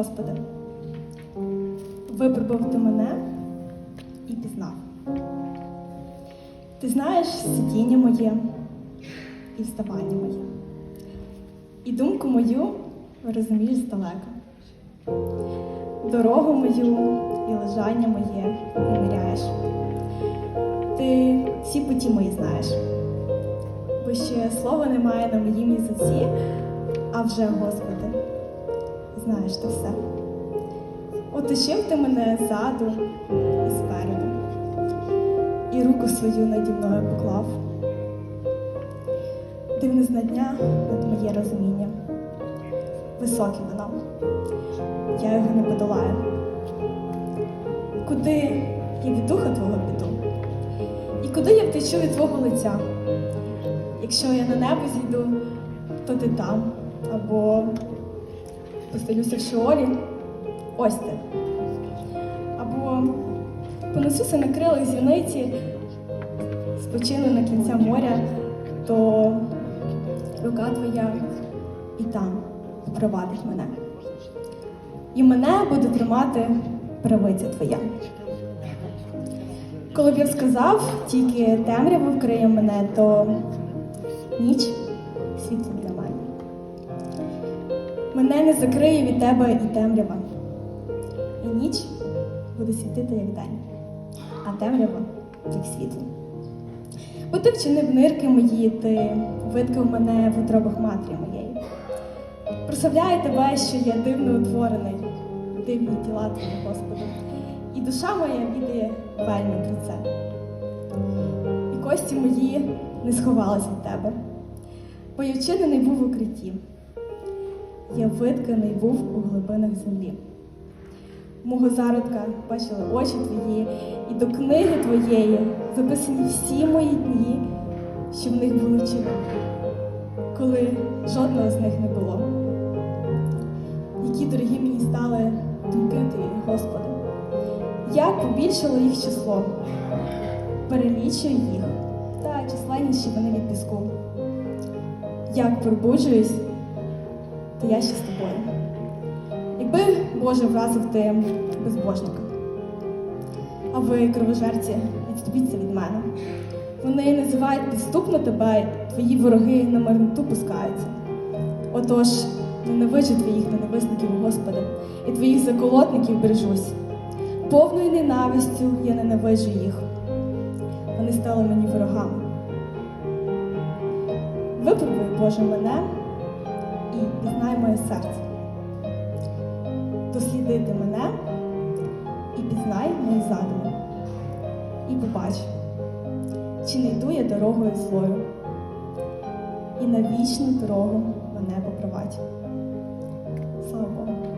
Господи, випробував ти мене і пізнав. Ти знаєш сидіння моє і вставання моє, і думку мою розумієш здалека. Дорогу мою і лежання моє виміряєш. Ти всі путі мої знаєш, бо ще слова немає на моїм язиці, а вже, Господи, знаєш ти все. Оточив ти мене ззаду і спереду, і руку свою наді мною поклав. Дивне знання над моє розуміння. Високе воно, я його не подолаю. Куди я від духа твого піду? І куди я втечу від твого лиця? Якщо я на небо зійду, то ти там, або постелюся в шеолі, ось ти. Або понесуся на крилах зіниці, спочину на кінця моря, то рука твоя і там провадить мене. І мене буде тримати правиця твоя. Коли б я сказав, тільки темрява вкриє мене, то ніч для мене. Не закриє від тебе і темрява. І ніч буде світити, як день, а темрява як світло. Бо ти вчинив нирки мої, ти видкав мене в утробах матері моєї. Прославляю тебе, що я дивно утворений, дивні тіла твої, Господи. І душа моя відає вельми про це. І кості мої не сховались від тебе, бо я вчинений був в укритті. Я витканий був у глибинах землі. Мого зародка бачили очі твої, і до книги твоєї записані всі мої дні, що в них були чини, коли жодного з них не було. Які дорогі мені стали думки твої, Господи. Як побільшало їх число, перелічую їх, та численніші вони від піску. Як пробуджуюсь, то я ще з тобою. Якби Боже вразив ти безбожника, а ви, кровожерці, відступіться від мене. Вони називають підступно тебе, твої вороги на марноту пускаються. Отож, ненавиджу твоїх ненависників, Господи, і твоїх заколотників бережусь. Повною ненавистю я ненавиджу їх. Вони стали мені ворогами. Випробуй, Боже, мене пізнай моє серце. Дослідити мене і пізнай мої задуми. І побач, чи не йду я дорогою злою, і на вічну дорогу мене попровадь. Слава Богу.